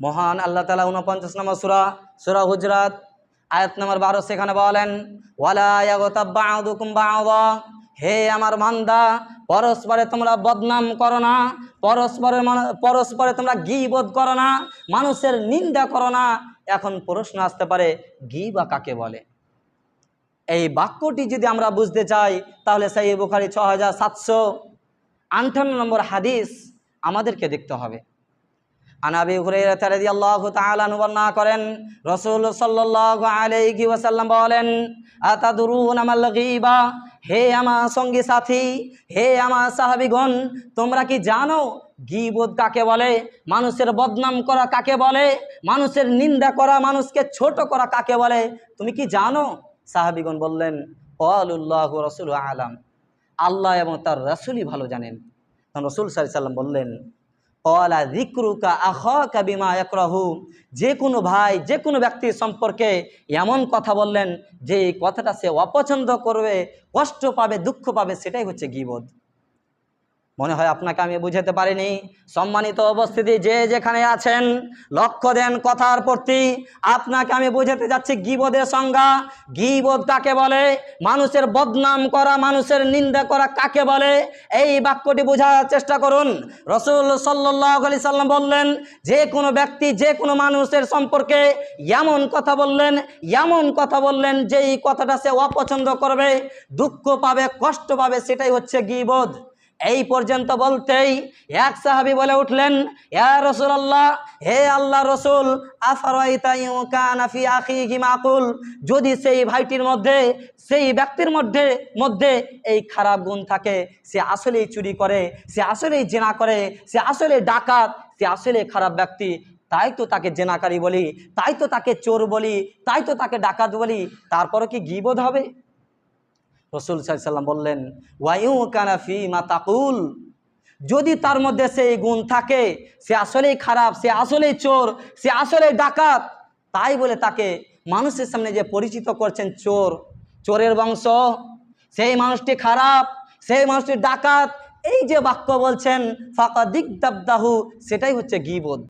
মহান আল্লাহ তালা উনপঞ্চাশ নম্বর সুরা সুরা হুজরাত, আয়াত নম্বর বারো সেখানে বলেন হে আমার মান্দা পরস্পরে তোমরা বদনাম করো না, পরস্পরের পরস্পরে তোমরা গিবোধ করো না, মানুষের নিন্দা করো না। এখন প্রশ্ন আসতে পারে, গি বা কাকে বলে? এই বাক্যটি যদি আমরা বুঝতে চাই, তাহলে সেই বুখারি ছ হাজার সাতশো আটান্ন নম্বর হাদিস আমাদেরকে দেখতে হবে। আনাবি হুরাইরা রাদিয়াল্লাহু তাআলা বর্ণনা করেন রাসূল সাল্লাল্লাহু আলাইহি ওয়াসাল্লাম বলেন আতাদুরুনা মাল গীবা হে আমার সঙ্গী সাথী, হে আমার সাহাবীগণ, তোমরা কি জানো গীবত কাকে বলে? মানুষের বদনাম করা কাকে বলে? মানুষের নিন্দা করা, মানুষকে ছোট করা কাকে বলে? তুমি কি জানো? সাহাবীগণ বললেন আল্লাহ রসুল আলাম। আল্লাহ এবং তার রাসূলই ভালো জানেন। তখন রসুল সাল্লাম বললেন অলা জিক্রুকা আহ বিমা একরাহু যে কোনো ভাই, যে কোনো ব্যক্তির সম্পর্কে এমন কথা বললেন যে কথাটা সে অপছন্দ করবে, কষ্ট পাবে, দুঃখ পাবে, সেটাই হচ্ছে গিবোধ মনে হয় আপনাকে আমি বুঝাতে পারিনি। সম্মানিত অবস্থিতি যে যেখানে আছেন, লক্ষ্য দেন কথার প্রতি। আপনাকে আমি বুঝাতে যাচ্ছি গিবোধের সংজ্ঞা। গিবোধ কাকে বলে? মানুষের বদনাম করা, মানুষের নিন্দা করা কাকে বলে? এই বাক্যটি বোঝার চেষ্টা করুন। রসুল সাল্লাহ আলি সাল্লাম বললেন, যে কোনো ব্যক্তি, যে কোনো মানুষের সম্পর্কে এমন কথা বললেন, এমন কথা বললেন যেই কথাটা সে অপছন্দ করবে, দুঃখ পাবে, কষ্ট পাবে, সেটাই হচ্ছে গিবোধ এই পর্যন্ত বলতেই এক সাহাবি বলে উঠলেন, ইয়া রসুল্লাহ হে আল্লাহ রসুল আফারাইতাকুল যদি সেই ভাইটির মধ্যে, সেই ব্যক্তির মধ্যে মধ্যে এই খারাপ গুণ থাকে, সে আসলেই চুরি করে, সে আসলেই জেনা করে, সে আসলে ডাকাত, সে আসলে খারাপ ব্যক্তি, তাই তো তাকে জেনাকারী বলি, তাই তো তাকে চোর বলি, তাই তো তাকে ডাকাত বলি তারপরে কি গিবোধ হবে? রসুল সাল্লাম বললেন ওয়াইউ কানাফি মা তাকুল? যদি তার মধ্যে সেই গুণ থাকে, সে আসলেই খারাপ, সে আসলেই চোর, সে আসলেই ডাকাত, তাই বলে তাকে মানুষের সামনে যে পরিচিত করছেন চোর, চোরের বংশ, সেই মানুষটি খারাপ, সেই মানুষটি ডাকাত, এই যে বাক্য বলছেন ফাঁকা দিক দাবদাহু, সেটাই হচ্ছে গিবোধ